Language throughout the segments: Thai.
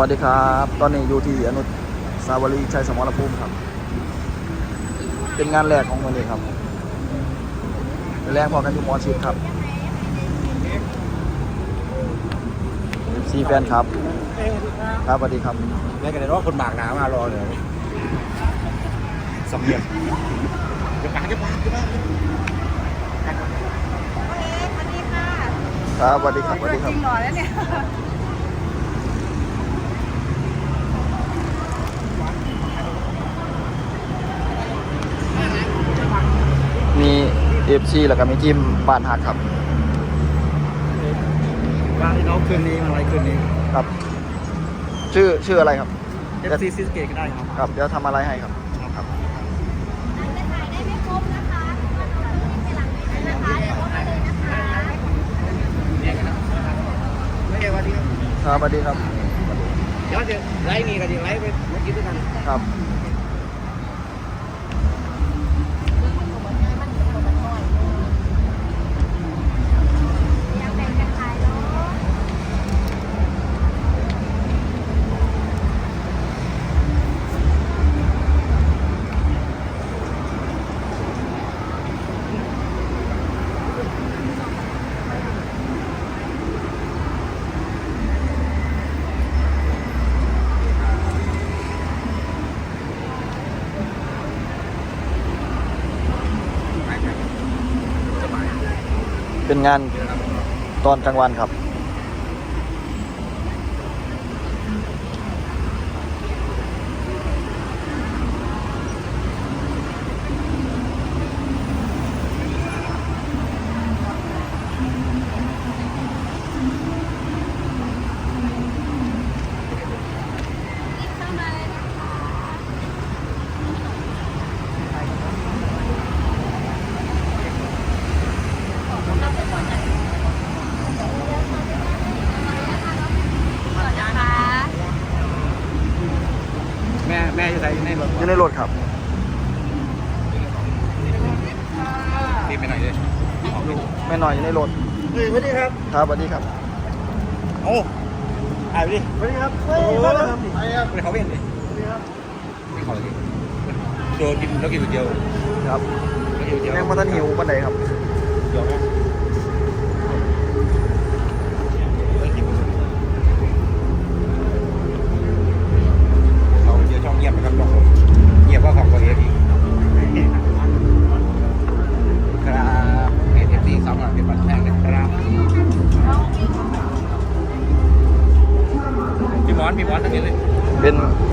วัสดีครับ ตอนนี้อยู่ที่อนุสาวรีย์ชัยสมรภูมิครับ เป็นงานแรกของวันนี้ครับเป็นแรกพอกันอยู่หมอชิดครับซีแฟนครับ ครับสวัสดีครับแม่กันเลยว่าคนบากหนามารอเลยสำเนียงเดี๋ยวปากเดี๋ยวปากเดี๋ยวปากครับสวัสดีครับสวัสดีครับจริงหล่อแล้วเนี่ย มี เอฟซีแล้วก็มีทีมบ้านหักครับว่าที่น้องคืนนี้มาอะไรคืนนี้ครับ ชื่อชื่ออะไรครับ FC ซิสเกตก็ได้ครับครับเดี๋ยวทำอะไรให้ครับครับไม่ใช่ว่าที่ครับสวัสดีครับ เดี๋ยวจะไลฟ์นี่กันดีไลฟ์ไปเมื่อกี้ด้วยกันครับ เป็นงานตอนกลางวันครับ แม่แม่จะใส่ในรถ อยู่ในรถครับ ตีไปหน่อยเลย ออกลูกไม่น้อยอยู่ในรถเฮ้ยสวัสดีครับครับสวัสดีครับโอ้ถ่ายไปดิสวัสดีครับโอ้ไปครับไปเขาเว้นดิไม่เขาเลยโดนกินแล้วกินก๋วยเตี๋ยวครับแล้วกินก๋วยเตี๋ยวยังมาทันหิวปันใดครับเดี๋ยวนะเรา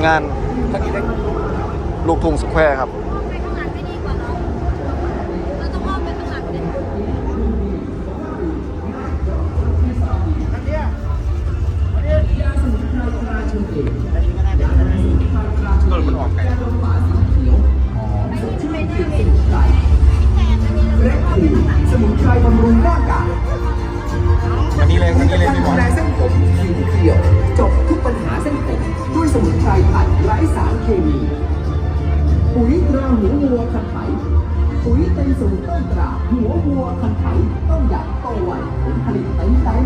งานทั้งนี้เลยลูกทุ่งสแควร์ครับ มุนไพรอัดไร้สารเคมี ปุ๋ยตราหัววัวคันไถปุ๋ยเต็มสูตรต้นตราหัววัวคันไถต้นใหญ่โตไวผลผลิตเต็มเต็ม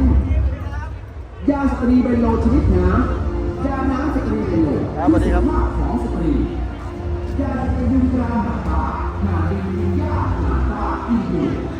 ยาสตรีเบนโลชนิดน้ำยาน้ำสตรีเบนโลครับสวัสดีครับภาพของสตรียาสตรีดึงตราหาตาหาดียาหาตาอีก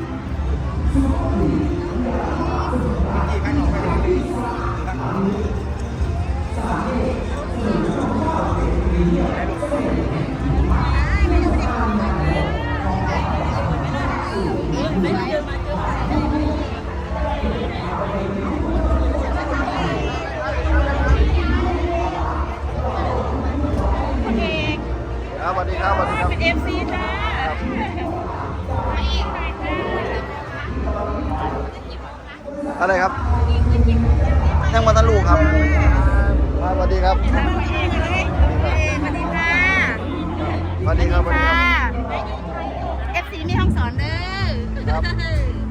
อะไรครับยังมาทันลูกครับครับสวัสดีครับสวัสดีค่ะสวัสดีครับสวัสดีครับเอฟซีมีห้องสอนเด้อ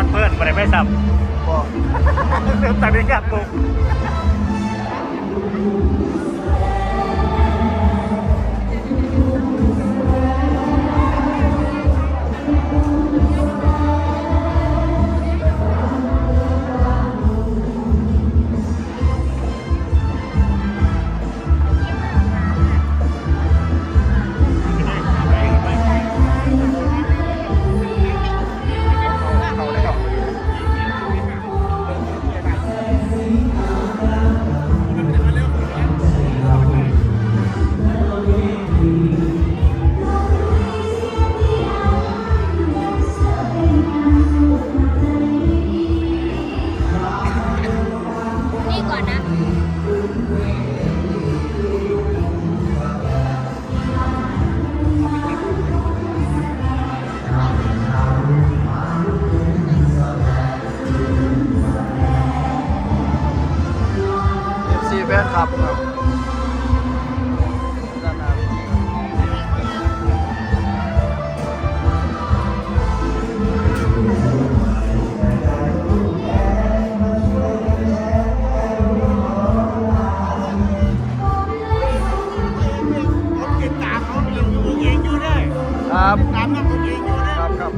อนเพื่อนไปได้ไม่สับก็เริ่มตัดในกาปุ๊บ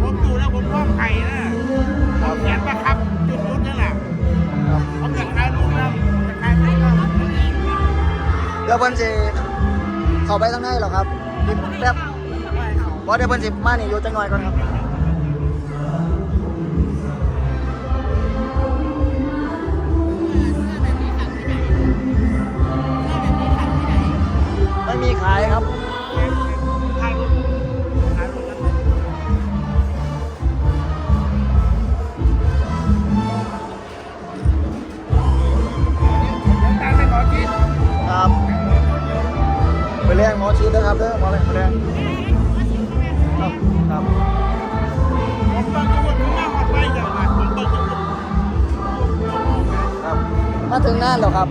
ผมดูแล้วผมร้องไห้นะผมเขียนว่าครับจุดนู้นนั่นแหละครับผมจะขายรูปแล้วจะขายรูปแล้วเพิ่นสิเข้าไปทางในเหรอครับแป๊บบ่เดี๋ยวเพิ่นสิมานี่อยู่จังหน่อยก่อนครับามเด้อมาเลยมาเลยครับครับมาถึงนั่นแล้วครับ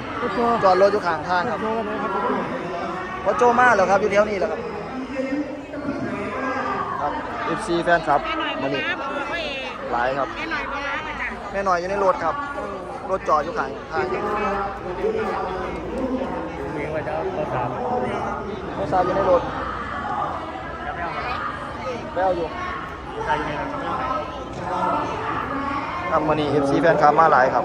ย่างไรผมต้องจะวนครับมาถึงนั่นแล้วครับอยู่ในรถครับจอดรถอยู่ข้างทางครับพอโจมาแล้วครับอยู่แถวนี้แหล้วครับครับ FC แฟนครับมานี่หลายครับ แม่หน่อยอยู่ในรถครับ รถจอดอยู่ข้างทางครับมีไว้จะเขาถามโทรศัพท์อยู่ในรถจะไม่เอาไปเอาอยู่ใครเนี่ยครับวันนี้ FC แฟนคลับมาหลายครับ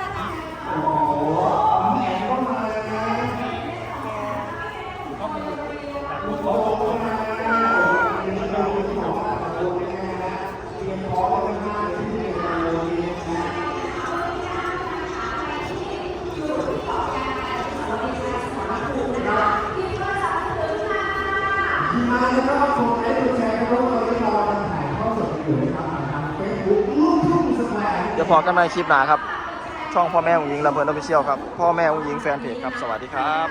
สวัสดีครับเดี๋ยวพอกันในคลิปหน้าครับ ช่องพ่อแม่ของหญิงลำเพลินออฟฟิเชียลครับ พ่อแม่ของหญิงแฟนเพจครับ สวัสดีครับ